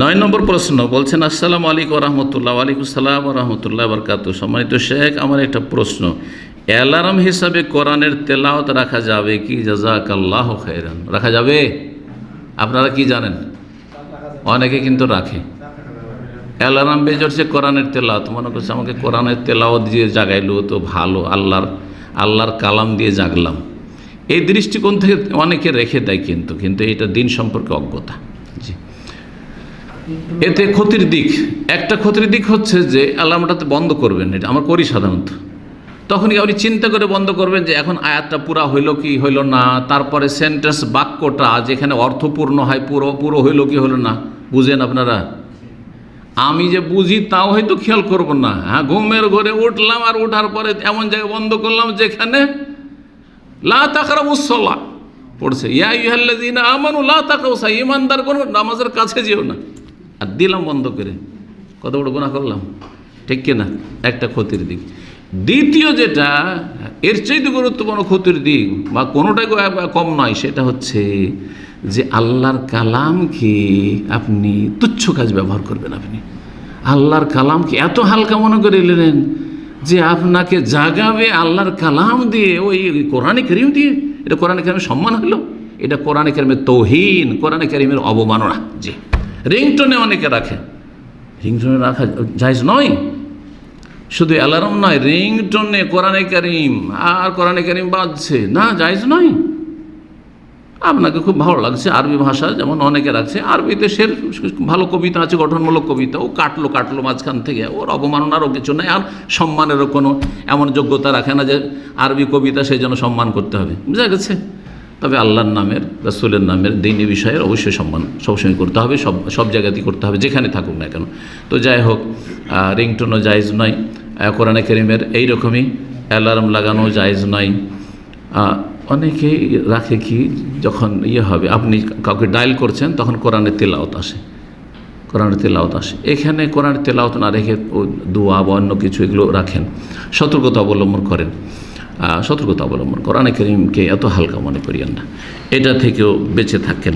নয় নম্বর প্রশ্ন বলছেন, আসসালামু আলাইকুম রহমতুল্লাহ, ওয়ালাইকুম সালাম রহমতুল্লাহ বরকাত সম্মানিত শেখ, আমার একটা প্রশ্ন। অ্যালার্ম হিসাবে কোরআনের তেলাওত রাখা যাবে কি? জাজাক আল্লাহ খাইরান রাখা যাবে? আপনারা কি জানেন? অনেকে কিন্তু রাখে। অ্যালার্ম বেজে হচ্ছে কোরআনের তেলাওত মনে করছে আমাকে কোরআনের তেলাওত দিয়ে জাগাইলো তো ভালো, আল্লাহর আল্লাহর কালাম দিয়ে জাগলাম। এই দৃষ্টিকোণ থেকে অনেকে রেখে দেয় কিন্তু কিন্তু এটা দিন সম্পর্কে অজ্ঞতা। এতে ক্ষতির দিক, একটা ক্ষতির দিক হচ্ছে যে অ্যালার্মটাতে বন্ধ করবেন এটা, আমরা করি সাধারণত। তখনই আপনি চিন্তা করে বন্ধ করবেন যে এখন আয়াতটা পুরা হইল কি হইল না, তারপরে সেন্টেন্স বাক্যটা যেখানে অর্থপূর্ণ হয় পুরো পুরো হইল কি হলো না, বুঝেন আপনারা? আমি যে বুঝি তাও হয়তো খেয়াল করব না। হ্যাঁ ঘুমের ঘরে উঠলাম আর ওঠার পরে এমন জায়গায় বন্ধ করলাম যেখানে লা পড়ছে। ইয়া ইহাল্লাদিন আমানু লা তাকাউসা ইমানদার কোন নামাজের কাছে যেও না। আর দিলাম বন্ধ করে। কত বড় গুণা করলাম? ঠিক কিনা? একটা ক্ষতির দিক। দ্বিতীয় যেটা, এর চাইতে গুরুত্বপূর্ণ ক্ষতির দিক, বা কোনোটাই কম নয়, সেটা হচ্ছে যে আল্লাহর কালামকে আপনি তুচ্ছ কাজ ব্যবহার করবেন আপনি। আল্লাহর কালামকে এত হালকা মনে করে নিলেন যে আপনাকে জাগাবে আল্লাহর কালাম দিয়ে, ওই কোরআনে করিম দিয়ে। এটা কোরআনে করিমের সম্মান হলো, এটা কোরআনে করিমের তৌহিন, কোরআনে করিমের অবমাননা। জি। রিংটোনে অনেকে রাখে। রিংটোনে রাখা যাইজ নয়। শুধু অ্যালার্ম নয়, রিংটোনে কোরআনে করিম, আর কোরআনে করিম বাজছে। না যাইজ নয়। আপনাকে খুব ভালো লাগছে, আরবি ভাষা যেমন অনেকে রাখছে। আরবিতে সে ভালো কবিতা আছে, গঠনমূলক কবিতা। ও কাটলো কাটলো মাঝখান থেকে। ওর অবমাননারও কিছু নেই, আর সম্মানেরও কোনো এমন যোগ্যতা রাখে না যে আরবি কবিতা সেই জন্য সম্মান করতে হবে। বুঝা গেছে? তবে আল্লাহর নামের, রাসুলের নামের দিনী বিষয়ের অবশ্যই সম্মান সবসময় করতে হবে, সব সব জায়গাতেই করতে হবে, যেখানে থাকুক না কেন। তো যাই হোক রিংটোনও জায়জ নয় কোরআনে করিমের এইরকমই অ্যালার্ম লাগানো জায়জ নয়। অনেকেই রাখে কি, যখন ইয়ে হবে, আপনি কাউকে ডায়াল করছেন, তখন কোরআনের তেলাওত আসে। কোরআনের তেলাওত আসে। এখানে কোরআনের তেলাওত না রেখে দোয়া বা অন্য কিছু এগুলো রাখেন। সতর্কতা অবলম্বন করেন। সতর্কতা অবলম্বন কোরআনে করিমকে এত হালকা মনে করিয়েন না। এটা থেকেও বেঁচে থাকেন